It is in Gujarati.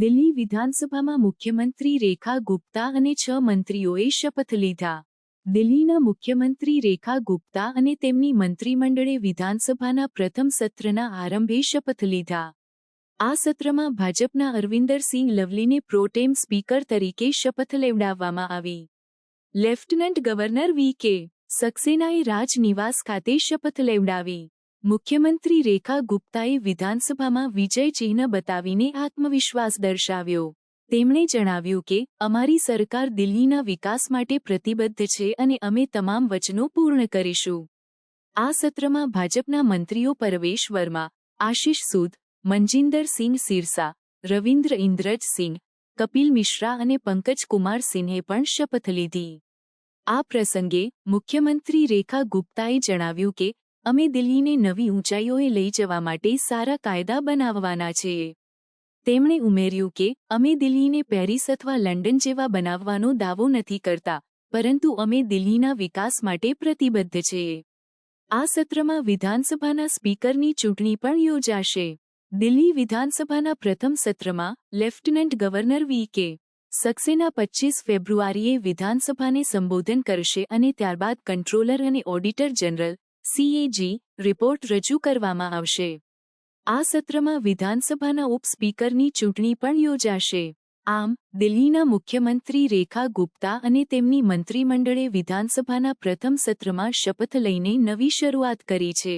દિલ્હી વિધાનસભામાં મુખ્યમંત્રી રેખા ગુપ્તા અને છ મંત્રીઓએ શપથ લીધા. દિલ્હીના મુખ્યમંત્રી રેખા ગુપ્તા અને તેમની મંત્રીમંડળે વિધાનસભાના પ્રથમ સત્રના આરંભે શપથ લીધા. આ સત્રમાં ભાજપના અરવિંદરસિંહ લવલીને પ્રોટેમ સ્પીકર તરીકે શપથ લેવડાવવામાં આવી. લેફ્ટનન્ટ ગવર્નર વી કે સક્સેનાએ રાજનિવાસ ખાતે શપથ લેવડાવી. મુખ્યમંત્રી રેખા ગુપ્તાએ વિધાનસભામાં વિજય ચિહ્ન બતાવીને આત્મવિશ્વાસ દર્શાવ્યો. તેમણે જણાવ્યું કે, અમારી સરકાર દિલ્હીના વિકાસ માટે પ્રતિબદ્ધ છે અને અમે તમામ વચનો પૂર્ણ કરીશું. આ સત્રમાં ભાજપના મંત્રીઓ પરવેશ વર્મા, આશિષ સૂદ, મનજિંદર સિંહ સિરસા, રવિન્દ્ર ઇન્દ્રજ સિંહ, કપિલ મિશ્રા અને પંકજ કુમાર સિંહે પણ શપથ લીધી. આ પ્રસંગે મુખ્યમંત્રી રેખા ગુપ્તાએ જણાવ્યું કે અમે દિલ્હીને નવી ઊંચાઈઓએ લઈ જવા માટે સારા કાયદા બનાવવાના છીએ તેમણે ઉમેર્યું કે, અમે દિલ્હીને પેરિસ અથવા લંડન જેવા બનાવવાનો દાવો નથી કરતા, પરંતુ અમે દિલ્હીના વિકાસ માટે પ્રતિબદ્ધ છીએ આ સત્રમાં વિધાનસભાના સ્પીકરની ચૂંટણી પણ યોજાશે. દિલ્હી વિધાનસભાના પ્રથમ સત્રમાં, લેફ્ટનન્ટ ગવર્નર વી. કે. સક્સેના પચ્ચીસ ફેબ્રુઆરીએ વિધાનસભાને સંબોધન કરશે અને ત્યારબાદ કંટ્રોલર અને ઓડિટર જનરલ સીએજી રિપોર્ટ રજૂ કરવામાં આવશે. આ સત્રમાં વિધાનસભાના ઉપસ્પીકરની ચૂંટણી પણ યોજાશે. આમ, દિલ્હીના મુખ્યમંત્રી રેખા ગુપ્તા અને તેમની મંત્રીમંડળે વિધાનસભાના પ્રથમ સત્રમાં શપથ લઈને નવી શરૂઆત કરી છે.